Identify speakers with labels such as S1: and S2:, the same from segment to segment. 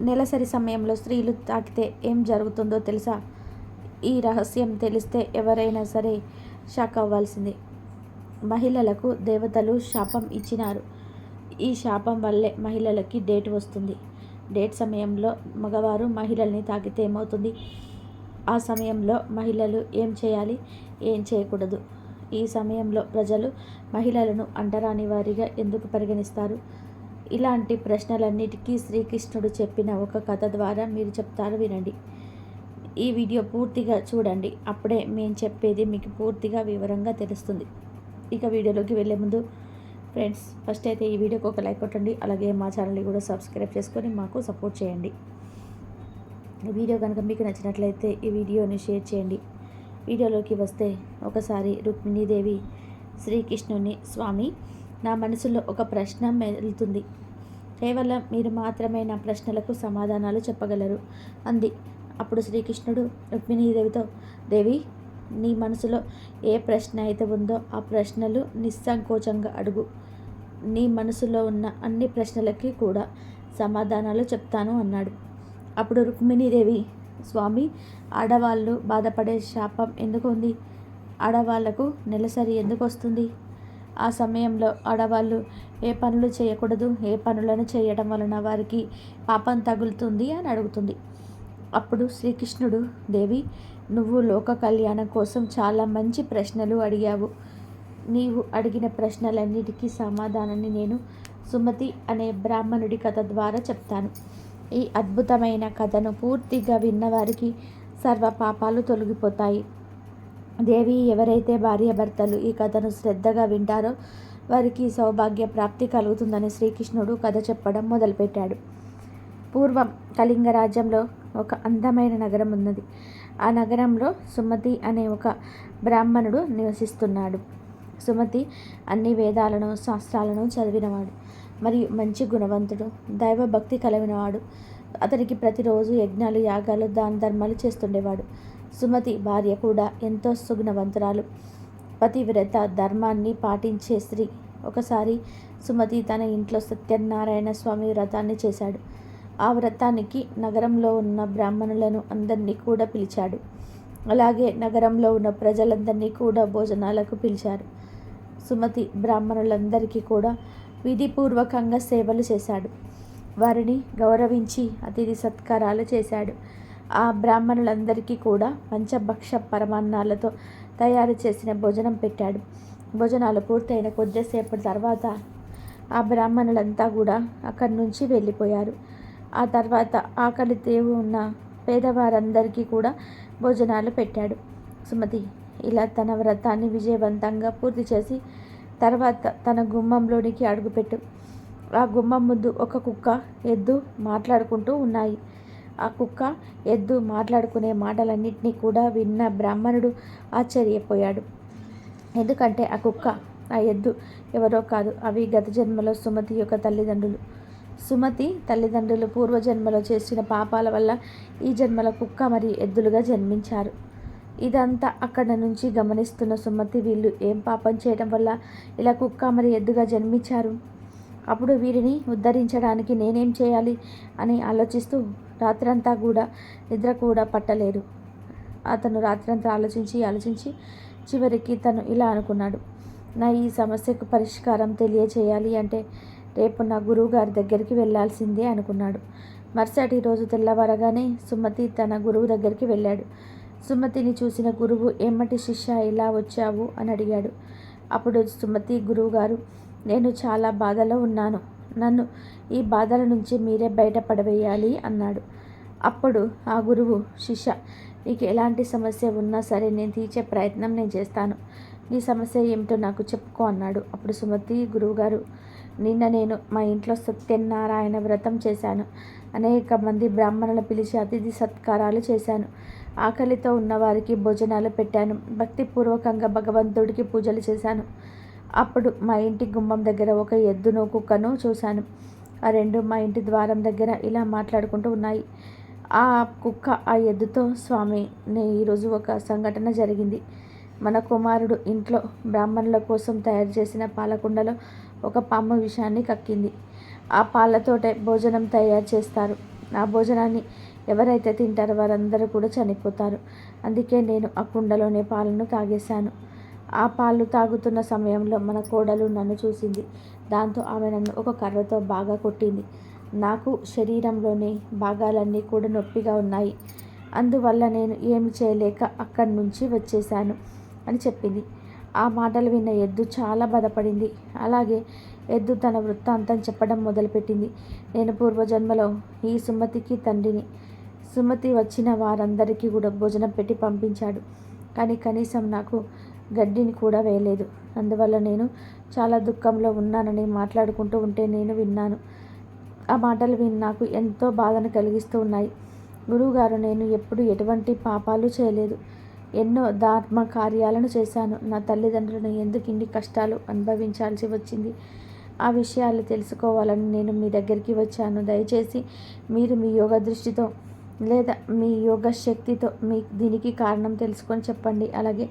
S1: నెలసరి సమయంలో స్త్రీలు తాకితే ఏం జరుగుతుందో తెలుసా? ఈ రహస్యం తెలిస్తే ఎవరైనా సరే షాక్ అవ్వాల్సిందే. మహిళలకు దేవతలు శాపం ఇచ్చినారు. ఈ శాపం వల్లే మహిళలకి డేట్ వస్తుంది. డేట్ సమయంలో మగవారు మహిళల్ని తాకితే ఏమవుతుంది? ఆ సమయంలో మహిళలు ఏం చేయాలి? ఏం చేయకూడదు? ఈ సమయంలో ప్రజలు మహిళలను అంటరాని వారిగా ఎందుకు పరిగణిస్తారు? ఇలాంటి ప్రశ్నలన్నిటికీ శ్రీకృష్ణుడు చెప్పిన ఒక కథ ద్వారా మీరు చెప్తారు వినండి. ఈ వీడియో పూర్తిగా చూడండి. అప్పుడే మేము చెప్పేది మీకు పూర్తిగా వివరంగా తెలుస్తుంది. ఇక వీడియోలోకి వెళ్ళే ముందు ఫ్రెండ్స్ ఫస్ట్ అయితే ఈ వీడియోకి ఒక లైక్ కొట్టండి. అలాగే మా ఛానల్ని కూడా సబ్స్క్రైబ్ చేసుకొని మాకు సపోర్ట్ చేయండి. వీడియో కనుక మీకు నచ్చినట్లయితే ఈ వీడియోని షేర్ చేయండి. వీడియోలోకి వస్తే ఒకసారి రుక్మిణీదేవి శ్రీకృష్ణుని స్వామి నా మనసులో ఒక ప్రశ్న మెలుతుంది. కేవలం మీరు మాత్రమే నా ప్రశ్నలకు సమాధానాలు చెప్పగలరు. అంది. అప్పుడు శ్రీకృష్ణుడు రుక్మిణీదేవితో దేవి నీ మనసులో ఏ ప్రశ్న అయితే ఉందో ఆ ప్రశ్నలు నిస్సంకోచంగా అడుగు. నీ మనసులో ఉన్న అన్ని ప్రశ్నలకి కూడా సమాధానాలు చెప్తాను అన్నాడు. అప్పుడు రుక్మిణీదేవి స్వామి ఆడవాళ్ళు బాధపడే శాపం ఎందుకు ఉంది? ఆడవాళ్ళకు నెలసరి ఎందుకు వస్తుంది? ఆ సమయంలో ఆడవాళ్ళు ఏ పనులు చేయకూడదు ఏ పనులను చేయడం వలన వారికి పాపం తగులుతుంది అని అడుగుతుంది. అప్పుడు శ్రీకృష్ణుడు దేవి నువ్వు లోక కళ్యాణం కోసం చాలా మంచి ప్రశ్నలు అడిగావు. నీవు అడిగిన ప్రశ్నలన్నిటికీ సమాధానాన్ని నేను సుమతి అనే బ్రాహ్మణుడి కథ ద్వారా చెప్తాను. ఈ అద్భుతమైన కథను పూర్తిగా విన్నవారికి సర్వ పాపాలు తొలగిపోతాయి. దేవి ఎవరైతే భార్యాభర్తలు ఈ కథను శ్రద్ధగా వింటారో వారికి సౌభాగ్య ప్రాప్తి కలుగుతుందని శ్రీకృష్ణుడు కథ చెప్పడం మొదలుపెట్టాడు. పూర్వం కళింగ రాజ్యంలో ఒక అందమైన నగరం ఉన్నది. ఆ నగరంలో సుమతి అనే ఒక బ్రాహ్మణుడు నివసిస్తున్నాడు. సుమతి అన్ని వేదాలను శాస్త్రాలను చదివినవాడు మరియు మంచి గుణవంతుడు. దైవభక్తి కలిగినవాడు. అతనికి ప్రతిరోజు యజ్ఞాలు యాగాలు దాన ధర్మాలు చేస్తుండేవాడు. సుమతి భార్య కూడా ఎంతో సుగుణవంతురాలు. పతివ్రత ధర్మాన్ని పాటించే స్త్రీ. ఒకసారి సుమతి తన ఇంట్లో సత్యనారాయణ స్వామి వ్రతాన్ని చేశాడు. ఆ వ్రతానికి నగరంలో ఉన్న బ్రాహ్మణులను అందరినీ కూడా పిలిచాడు. అలాగే నగరంలో ఉన్న ప్రజలందరినీ కూడా భోజనాలకు పిలిచారు. సుమతి బ్రాహ్మణులందరికీ కూడా విధిపూర్వకంగా సేవలు చేశాడు. వారిని గౌరవించి అతిథి సత్కారాలు చేశాడు. ఆ బ్రాహ్మణులందరికీ కూడా పంచభక్ష పరమాన్నాలతో తయారు చేసిన భోజనం పెట్టాడు. భోజనాలు పూర్తయిన కొద్దిసేపటి తర్వాత ఆ బ్రాహ్మణులంతా కూడా అక్కడి నుంచి వెళ్ళిపోయారు. ఆ తర్వాత ఆకలితో ఉన్న పేదవారందరికీ కూడా భోజనాలు పెట్టాడు. సుమతి ఇలా తన వ్రతాన్ని విజయవంతంగా పూర్తి చేసి తర్వాత తన గుమ్మంలోనికి అడుగుపెట్టు. ఆ గుమ్మం ముందు ఒక కుక్క ఎద్దు మాట్లాడుకుంటూ ఉన్నాయి. ఆ కుక్క ఎద్దు మాట్లాడుకునే మాటలన్నింటినీ కూడా విన్న బ్రాహ్మణుడు ఆశ్చర్యపోయాడు. ఎందుకంటే ఆ కుక్క ఆ ఎద్దు ఎవరో కాదు. అవి గత జన్మలో సుమతి యొక్క తల్లిదండ్రులు. సుమతి తల్లిదండ్రులు పూర్వజన్మలో చేసిన పాపాల వల్ల ఈ జన్మల కుక్క మరియు ఎద్దులుగా జన్మించారు. ఇదంతా అక్కడ నుంచి గమనిస్తున్న సుమతి వీళ్ళు ఏం పాపం చేయడం వల్ల ఇలా కుక్క మరి ఎద్దుగా జన్మించారు? అప్పుడు వీరిని ఉద్ధరించడానికి నేనేం చేయాలి అని ఆలోచిస్తూ రాత్రంతా కూడా నిద్ర కూడా పట్టలేదు. అతను రాత్రంతా ఆలోచించి ఆలోచించి చివరికి తను ఇలా అనుకున్నాడు. నా ఈ సమస్యకు పరిష్కారం తెలియచేయాలి అంటే రేపు నా గురువుగారి దగ్గరికి వెళ్ళాల్సిందే అనుకున్నాడు. మరుసటి రోజు తెల్లవారగానే సుమతి తన గురువు దగ్గరికి వెళ్ళాడు. సుమతిని చూసిన గురువు ఏమటి శిష్య ఇలా వచ్చావు? అని అడిగాడు. అప్పుడు సుమతి గురువు గారు నేను చాలా బాధలో ఉన్నాను. నన్ను ఈ బాధల నుంచి మీరే బయటపడవేయాలి అన్నాడు. అప్పుడు ఆ గురువు శిష్య నీకు ఎలాంటి సమస్య ఉన్నా సరే నేను తీర్చే ప్రయత్నం నేను చేస్తాను. నీ సమస్య ఏమిటో నాకు చెప్పుకో అన్నాడు. అప్పుడు సుమతి గురువుగారు నిన్న నేను మా ఇంట్లో సత్యనారాయణ వ్రతం చేశాను. అనేక మంది బ్రాహ్మణులు పిలిచి అతిథి సత్కారాలు చేశాను. ఆకలితో ఉన్నవారికి భోజనాలు పెట్టాను. భక్తిపూర్వకంగా భగవంతుడికి పూజలు చేశాను. అప్పుడు మా ఇంటి గుమ్మం దగ్గర ఒక ఎద్దును కుక్కను చూశాను. ఆ రెండు మా ఇంటి ద్వారం దగ్గర ఇలా మాట్లాడుకుంటూ ఉన్నాయి. ఆ కుక్క ఆ ఎద్దుతో స్వామి నే ఈరోజు ఒక సంఘటన జరిగింది. మన కుమారుడు ఇంట్లో బ్రాహ్మణుల కోసం తయారు చేసిన పాలకుండలో ఒక పాము విషాన్ని కక్కింది. ఆ పాలతోటే భోజనం తయారు చేస్తారు. ఆ భోజనాన్ని ఎవరైతే తింటారో వారందరూ కూడా చనిపోతారు. అందుకే నేను ఆ కుండలోనే పాలను తాగేశాను. ఆ పాలు తాగుతున్న సమయంలో మన కోడలు నన్ను చూసింది. దాంతో ఆమె నన్ను ఒక కర్రతో బాగా కొట్టింది. నాకు శరీరంలోని భాగాలన్నీ కూడా నొప్పిగా ఉన్నాయి. అందువల్ల నేను ఏమి చేయలేక అక్కడి నుంచి వచ్చేశాను అని చెప్పింది. ఆ మాటలు విన్న ఎద్దు చాలా బాధపడింది. అలాగే ఎద్దు తన వృత్తాంతం చెప్పడం మొదలుపెట్టింది. నేను పూర్వజన్మలో ఈ సుమతికి తండ్రిని సుమతి వచ్చిన వారందరికీ కూడా భోజనం పెట్టి పంపించాడు. కానీ కనీసం నాకు గడ్డిని కూడా వేయలేదు. అందువల్ల నేను చాలా దుఃఖంలో ఉన్నానని మాట్లాడుకుంటూ ఉంటే నేను విన్నాను. ఆ మాటలు విని నాకు ఎంతో బాధను కలిగిస్తూ ఉన్నాయి. గురువుగారు నేను ఎప్పుడు ఎటువంటి పాపాలు చేయలేదు. ఎన్నో ధర్మ కార్యాలను చేశాను. నా తల్లిదండ్రులను ఎందుకు ఇన్ని కష్టాలు అనుభవించాల్సి వచ్చింది? ఆ విషయాలు తెలుసుకోవాలని నేను మీ దగ్గరికి వచ్చాను. దయచేసి మీరు మీ యోగ దృష్టితో లేదా మీ యోగ శక్తితో మీ దీనికి కారణం తెలుసుకొని చెప్పండి. అలాగే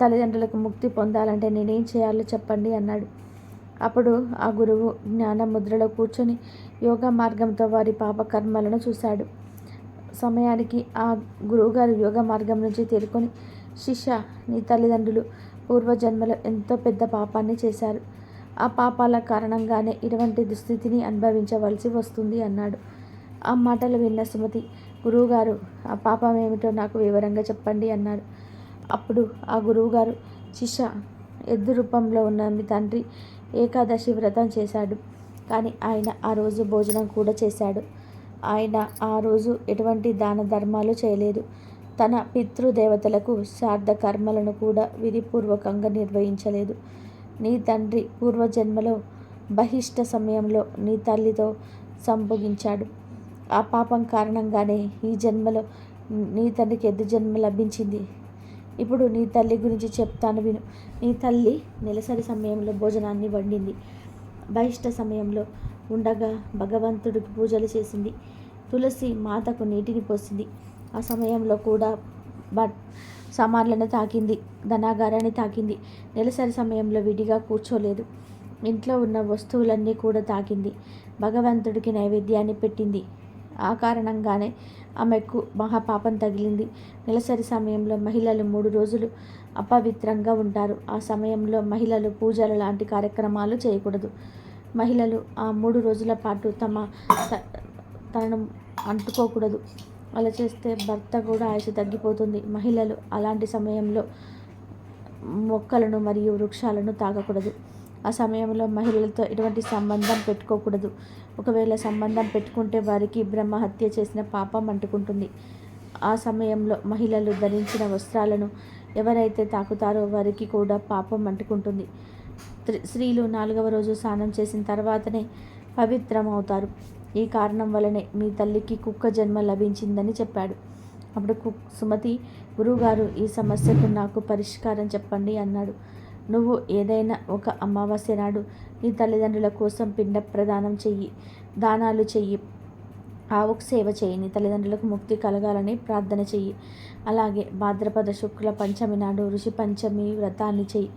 S1: తల్లిదండ్రులకు ముక్తి పొందాలంటే నేనేం చేయాలో చెప్పండి అన్నాడు. అప్పుడు ఆ గురువు జ్ఞాన ముద్రలో కూర్చొని యోగా మార్గంతో వారి పాపకర్మలను చూశాడు. సమయానికి ఆ గురువుగారు యోగ మార్గం నుంచి తేరుకొని శిష్య నీ తల్లిదండ్రులు పూర్వజన్మలో ఎంతో పెద్ద పాపాన్ని చేశారు. ఆ పాపాల కారణంగానే ఇటువంటి దుస్థితిని అనుభవించవలసి వస్తుంది అన్నాడు. ఆ మాటలు విన్న సుమతి గురువుగారు ఆ పాపం ఏమిటో నాకు వివరంగా చెప్పండి అన్నారు. అప్పుడు ఆ గురువుగారు శిష్య ఎద్దు రూపంలో ఉన్న మీ తండ్రి ఏకాదశి వ్రతం చేశాడు. కానీ ఆయన ఆ రోజు భోజనం కూడా చేశాడు. ఆయన ఆ రోజు ఎటువంటి దాన ధర్మాలు చేయలేదు. తన పితృదేవతలకు శ్రాద్ధ కర్మలను కూడా విధిపూర్వకంగా నిర్వహించలేదు. నీ తండ్రి పూర్వజన్మలో బహిష్ట సమయంలో నీ తల్లితో సంభోగించాడు. ఆ పాపం కారణంగానే ఈ జన్మలో నీ తండ్రికి ఎద్దు జన్మ లభించింది. ఇప్పుడు నీ తల్లి గురించి చెప్తాను విను. నీ తల్లి నెలసరి సమయంలో భోజనాన్ని వండింది. బహిష్ట సమయంలో ఉండగా భగవంతుడికి పూజలు చేసింది. తులసి మాతకు నీటిని పోసింది. ఆ సమయంలో కూడా బట్ సామాన్లను తాకింది. ధనాగారాన్ని తాకింది. నెలసరి సమయంలో విడిగా కూర్చోలేదు. ఇంట్లో ఉన్న వస్తువులన్నీ కూడా తాకింది. భగవంతుడికి నైవేద్యాన్ని పెట్టింది. ఆ కారణంగానే ఆమెకు మహాపాపం తగిలింది. నెలసరి సమయంలో మహిళలు మూడు రోజులు అపవిత్రంగా ఉంటారు. ఆ సమయంలో మహిళలు పూజలు లాంటి కార్యక్రమాలు చేయకూడదు. మహిళలు ఆ మూడు రోజుల పాటు తమ తనను అంటుకోకూడదు. అలా చేస్తే భర్త కూడా ఆయుష తగ్గిపోతుంది. మహిళలు అలాంటి సమయంలో మొక్కలను మరియు వృక్షాలను తాగకూడదు. ఆ సమయంలో మహిళలతో ఎటువంటి సంబంధం పెట్టుకోకూడదు. ఒకవేళ సంబంధం పెట్టుకుంటే వారికి బ్రహ్మహత్య చేసిన పాపం అంటుకుంటుంది. ఆ సమయంలో మహిళలు ధరించిన వస్త్రాలను ఎవరైతే తాకుతారో వారికి కూడా పాపం అంటుకుంటుంది. స్త్రీలు నాలుగవ రోజు స్నానం చేసిన తర్వాతనే పవిత్రం అవుతారు ఈ కారణం వలనే మీ తల్లికి కుక్క జన్మ లభించిందని చెప్పాడు. అప్పుడు కు సుమతి గురువుగారు ఈ సమస్యకు నాకు పరిష్కారం చెప్పండి అన్నాడు. నువ్వు ఏదైనా ఒక అమావాస్య నాడు నీ తల్లిదండ్రుల కోసం పిండ ప్రదానం చెయ్యి దానాలు చెయ్యి. ఆవుకు సేవ చేయి నీ తల్లిదండ్రులకు ముక్తి కలగాలని ప్రార్థన చెయ్యి. అలాగే భాద్రపద శుక్ల పంచమి నాడు ఋషి పంచమి వ్రతాన్ని చెయ్యి.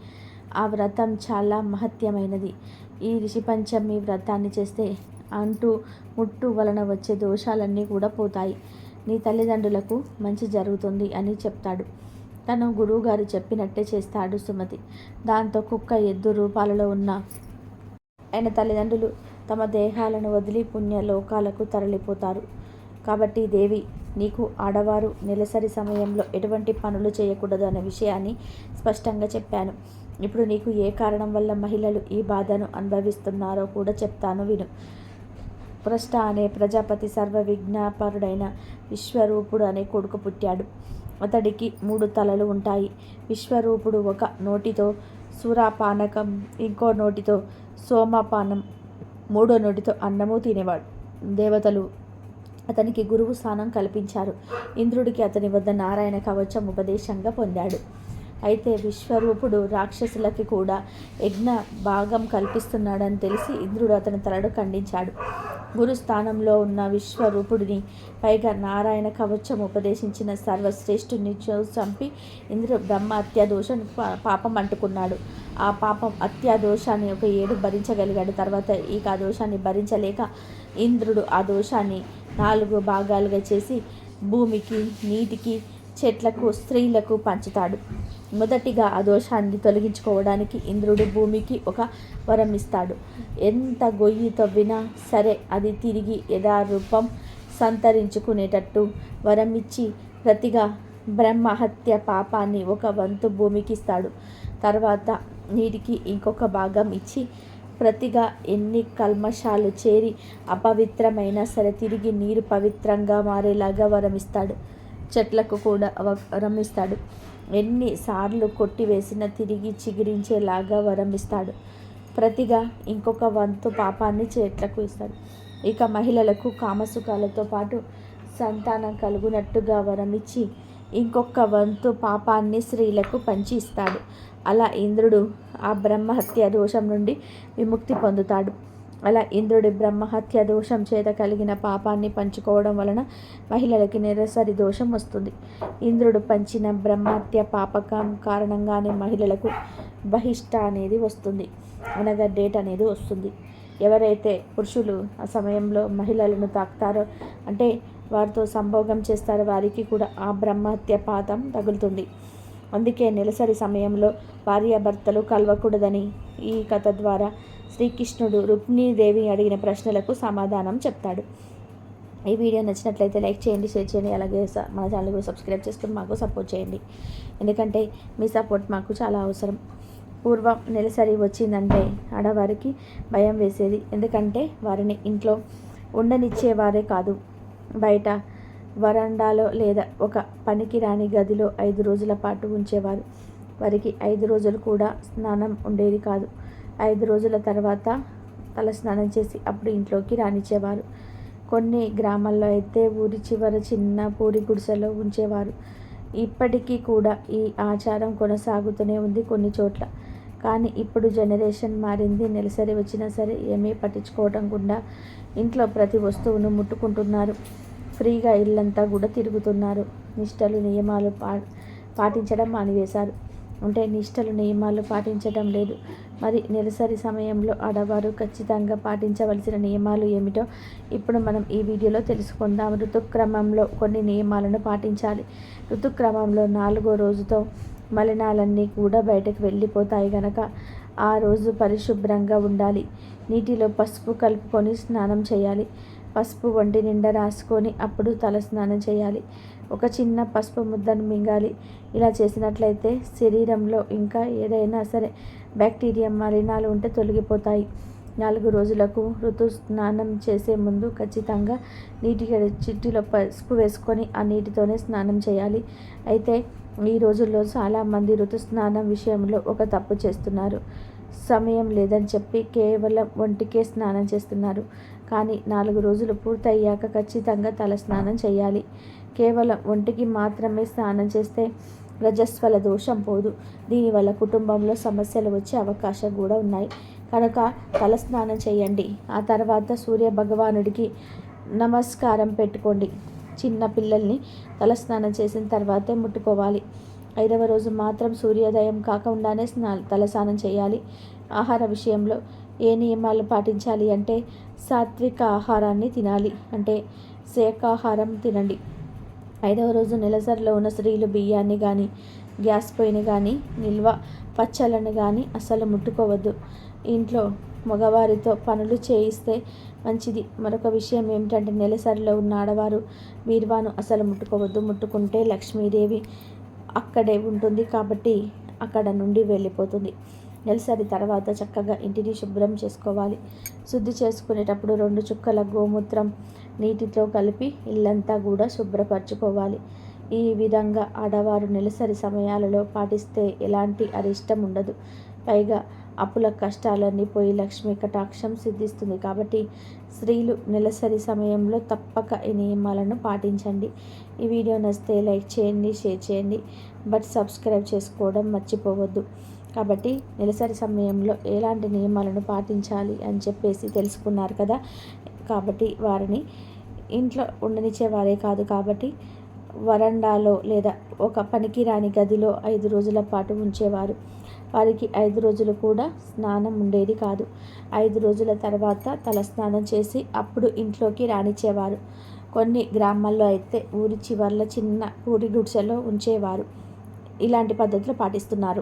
S1: ఆ వ్రతం చాలా మహత్యమైనది. ఈ ఋషి పంచమి వ్రతాన్ని చేస్తే అంటూ ముట్టు వలన వచ్చే దోషాలన్నీ కూడా పోతాయి. నీ తల్లిదండ్రులకు మంచి జరుగుతుంది అని చెప్తాడు. తను గురువుగారు చెప్పినట్టే చేస్తాడు సుమతి. దాంతో కుక్క ఎద్దు రూపాలలో ఉన్న ఆయన తల్లిదండ్రులు తమ దేహాలను వదిలి పుణ్య లోకాలకు తరలిపోతారు. కాబట్టి దేవి నీకు ఆడవారు నెలసరి సమయంలో ఎటువంటి పనులు చేయకూడదు అనే విషయాన్ని స్పష్టంగా చెప్పాను. ఇప్పుడు నీకు ఏ కారణం వల్ల మహిళలు ఈ బాధను అనుభవిస్తున్నారో కూడా చెప్తాను విను. పృష్ట అనే ప్రజాపతి సర్వ విజ్ఞాపరుడైన విశ్వరూపుడు అనే కొడుకు పుట్టాడు. అతడికి మూడు తలలు ఉంటాయి. విశ్వరూపుడు ఒక నోటితో సురాపానకం ఇంకో నోటితో సోమపానం మూడో నోటితో అన్నము తినేవాడు. దేవతలు అతనికి గురువు స్థానం కల్పించారు. ఇంద్రుడికి అతని వద్ద నారాయణ కవచం ఉపదేశంగా పొందాడు. అయితే విశ్వరూపుడు రాక్షసులకి కూడా యజ్ఞ భాగం కల్పిస్తున్నాడని తెలిసి ఇంద్రుడు అతని తలను ఖండించాడు. గురు స్థానంలో ఉన్న విశ్వరూపుడిని పైగా నారాయణ కవచం ఉపదేశించిన సర్వశ్రేష్ఠుని చంపి ఇంద్ర బ్రహ్మ అత్యాదోషం పాపం అంటుకున్నాడు. ఆ పాపం అత్యాదోషాన్ని ఒక ఏడు భరించగలిగాడు. తర్వాత ఇక ఆ దోషాన్ని భరించలేక ఇంద్రుడు ఆ దోషాన్ని నాలుగు భాగాలుగా చేసి భూమికి నీటికి చెట్లకు స్త్రీలకు పంచుతాడు. మొదటిగా ఆ దోషాన్ని తొలగించుకోవడానికి ఇంద్రుడు భూమికి ఒక వరం ఇస్తాడు. ఎంత గొయ్యి తవ్వినా సరే అది తిరిగి యథారూపం సంతరించుకునేటట్టు వరం ఇచ్చి ప్రతిగా బ్రహ్మహత్య పాపాన్ని ఒక వంతు భూమికి ఇస్తాడు తర్వాత నీటికి ఇంకొక భాగం ఇచ్చి ప్రతిగా ఎన్ని కల్మషాలు చేరి అపవిత్రమైనా సరే తిరిగి నీరు పవిత్రంగా మారేలాగా వరమిస్తాడు చెట్లకు కూడా వరమిస్తాడు ఎన్నిసార్లు కొట్టివేసినా తిరిగి చిగిరించేలాగా వరమిస్తాడు ప్రతిగా ఇంకొక వంతు పాపాన్ని చెట్లకు ఇస్తాడు. ఇక మహిళలకు కామసుఖాలతో పాటు సంతానం కలుగునట్టుగా వరమిచ్చి ఇంకొక వంతు పాపాన్ని స్త్రీలకు పంచి ఇస్తాడు. అలా ఇంద్రుడు ఆ బ్రహ్మహత్య దోషం నుండి విముక్తి పొందుతాడు. అలా ఇంద్రుడి బ్రహ్మహత్య దోషం చేత కలిగిన పాపాన్ని పంచుకోవడం వలన మహిళలకి నిరసరి దోషం వస్తుంది. ఇంద్రుడు పంచిన బ్రహ్మహత్య పాపకం కారణంగానే మహిళలకు బహిష్ట అనేది వస్తుంది. అనగా డేట్ అనేది వస్తుంది. ఎవరైతే పురుషులు ఆ సమయంలో మహిళలను తాకుతారో అంటే వారితో సంభోగం చేస్తారో వారికి కూడా ఆ బ్రహ్మహత్య పాతం తగులుతుంది. అందుకే నెలసరి సమయంలో భార్యాభర్తలు కలవకూడదని ఈ కథ ద్వారా శ్రీకృష్ణుడు రుక్మిణీదేవి అడిగిన ప్రశ్నలకు సమాధానం చెప్తాడు. ఈ వీడియో నచ్చినట్లయితే లైక్ చేయండి షేర్ చేయండి అలాగే మన ఛానల్ కూడా సబ్స్క్రైబ్ చేసుకుని మాకు సపోర్ట్ చేయండి. ఎందుకంటే మీ సపోర్ట్ మాకు చాలా అవసరం. పూర్వం నెలసరి వచ్చిందంటే ఆడవారికి భయం వేసేది. ఎందుకంటే వారిని ఇంట్లో ఉండనిచ్చేవారే కాదు. బయట వరండాలో లేదా ఒక పనికిరాని గదిలో ఐదు రోజుల పాటు ఉంచేవారు. వారికి ఐదు రోజులు కూడా స్నానం ఉండేది కాదు. ఐదు రోజుల తర్వాత తల స్నానం చేసి అప్పుడు ఇంట్లోకి రానిచ్చేవారు. కొన్ని గ్రామాల్లో అయితే ఊరి చివర చిన్న పూరి గుడిసెలో ఉంచేవారు. ఇప్పటికీ కూడా ఈ ఆచారం కొనసాగుతూనే ఉంది కొన్ని చోట్ల. కానీ ఇప్పుడు జనరేషన్ మారింది నెలసరి వచ్చినా సరే ఏమీ పట్టించుకోవడం కూడా ఇంట్లో ప్రతి వస్తువును ముట్టుకుంటున్నారు. ఫ్రీగా ఇల్లంతా కూడా తిరుగుతున్నారు. నిష్టలు నియమాలు పా పాటించడం మానివేశారు. ఉంటే నిష్టలు నియమాలు పాటించడం లేదు. మరి నెలసరి సమయంలో ఆడవారు ఖచ్చితంగా పాటించవలసిన నియమాలు ఏమిటో ఇప్పుడు మనం ఈ వీడియోలో తెలుసుకుందాం. ఋతుక్రమంలో కొన్ని నియమాలను పాటించాలి. ఋతుక్రమంలో నాలుగో రోజుతో మలినాలన్నీ కూడా బయటకు వెళ్ళిపోతాయి గనక ఆ రోజు పరిశుభ్రంగా ఉండాలి. నీటిలో పసుపు కలుపుకొని స్నానం చేయాలి. పసుపు వండి నిండా రాసుకొని అప్పుడు తల స్నానం చేయాలి. ఒక చిన్న పసుపు ముద్దను మింగాలి. ఇలా చేసినట్లయితే శరీరంలో ఇంకా ఏదైనా సరే బ్యాక్టీరియా మలినాలు ఉంటే తొలగిపోతాయి. నాలుగు రోజులకు ఋతు స్నానం చేసే ముందు ఖచ్చితంగా నీటి చిట్టిలో పసుపు వేసుకొని ఆ నీటితోనే స్నానం చేయాలి. అయితే ఈ రోజుల్లో చాలామంది ఋతు స్నానం విషయంలో ఒక తప్పు చేస్తున్నారు. సమయం లేదని చెప్పి కేవలం ఒంటికే స్నానం చేస్తున్నారు. కానీ నాలుగు రోజులు పూర్తయ్యాక ఖచ్చితంగా తల స్నానం చేయాలి. కేవలం ఒంటికి మాత్రమే స్నానం చేస్తే రజస్వల దోషం పోదు. దీనివల్ల కుటుంబంలో సమస్యలు వచ్చే అవకాశం కూడా ఉన్నాయి. కనుక తల స్నానం చేయండి. ఆ తర్వాత సూర్య భగవానుడికి నమస్కారం పెట్టుకోండి. చిన్న పిల్లల్ని తలస్నానం చేసిన తర్వాతే ముట్టుకోవాలి. ఐదవ రోజు మాత్రం సూర్యోదయం కాకుండానే స్నా తలస్నానం చేయాలి. ఆహార విషయంలో ఏ నియమాలు పాటించాలి అంటే సాత్విక ఆహారాన్ని తినాలి. అంటే శాఖాహారం తినండి. ఐదవ రోజు నెలసరిలో ఉన్న స్త్రీలు బియ్యాన్ని కానీ గ్యాస్ పొయ్యిని కానీ నిల్వ పచ్చళ్ళని కానీ అసలు ముట్టుకోవద్దు. ఇంట్లో మగవారితో పనులు చేయిస్తే మంచిది. మరొక విషయం ఏమిటంటే నెలసరిలో ఉన్న ఆడవారు బీర్వాను అసలు ముట్టుకోవద్దు. ముట్టుకుంటే లక్ష్మీదేవి అక్కడే ఉంటుంది కాబట్టి అక్కడ నుండి వెళ్ళిపోతుంది. నెలసరి తర్వాత చక్కగా ఇంటిని శుభ్రం చేసుకోవాలి. శుద్ధి చేసుకునేటప్పుడు రెండు చుక్కల గోమూత్రం నీటితో కలిపి ఇల్లంతా కూడా శుభ్రపరచుకోవాలి. ఈ విధంగా ఆడవారు నెలసరి సమయాలలో పాటిస్తే ఎలాంటి అరిష్టం ఉండదు. పైగా అప్పుల కష్టాలన్నీ పోయి లక్ష్మీ కటాక్షం సిద్ధిస్తుంది కాబట్టి స్త్రీలు నెలసరి సమయంలో తప్పక ఈ నియమాలను పాటించండి. ఈ వీడియో నచ్చితే లైక్ చేయండి షేర్ చేయండి బట్ సబ్స్క్రైబ్ చేసుకోవడం మర్చిపోవద్దు. కాబట్టి నెలసరి సమయంలో ఎలాంటి నియమాలను పాటించాలి అని చెప్పేసి తెలుసుకున్నారు కదా. కాబట్టి వారిని ఇంట్లో ఉండనిచ్చేవారే కాదు కాబట్టి వరండాలో లేదా ఒక పనికిరాని గదిలో ఐదు రోజుల పాటు ఉంచేవారు. వారికి ఐదు రోజులు కూడా స్నానం ఉండేది కాదు. ఐదు రోజుల తర్వాత తల స్నానం చేసి అప్పుడు ఇంట్లోకి రానిచ్చేవారు. కొన్ని గ్రామాల్లో అయితే ఊరి చివర్ల చిన్న పూరి గుడిసెలో ఉంచేవారు. ఇలాంటి పద్ధతులు పాటిస్తున్నారు.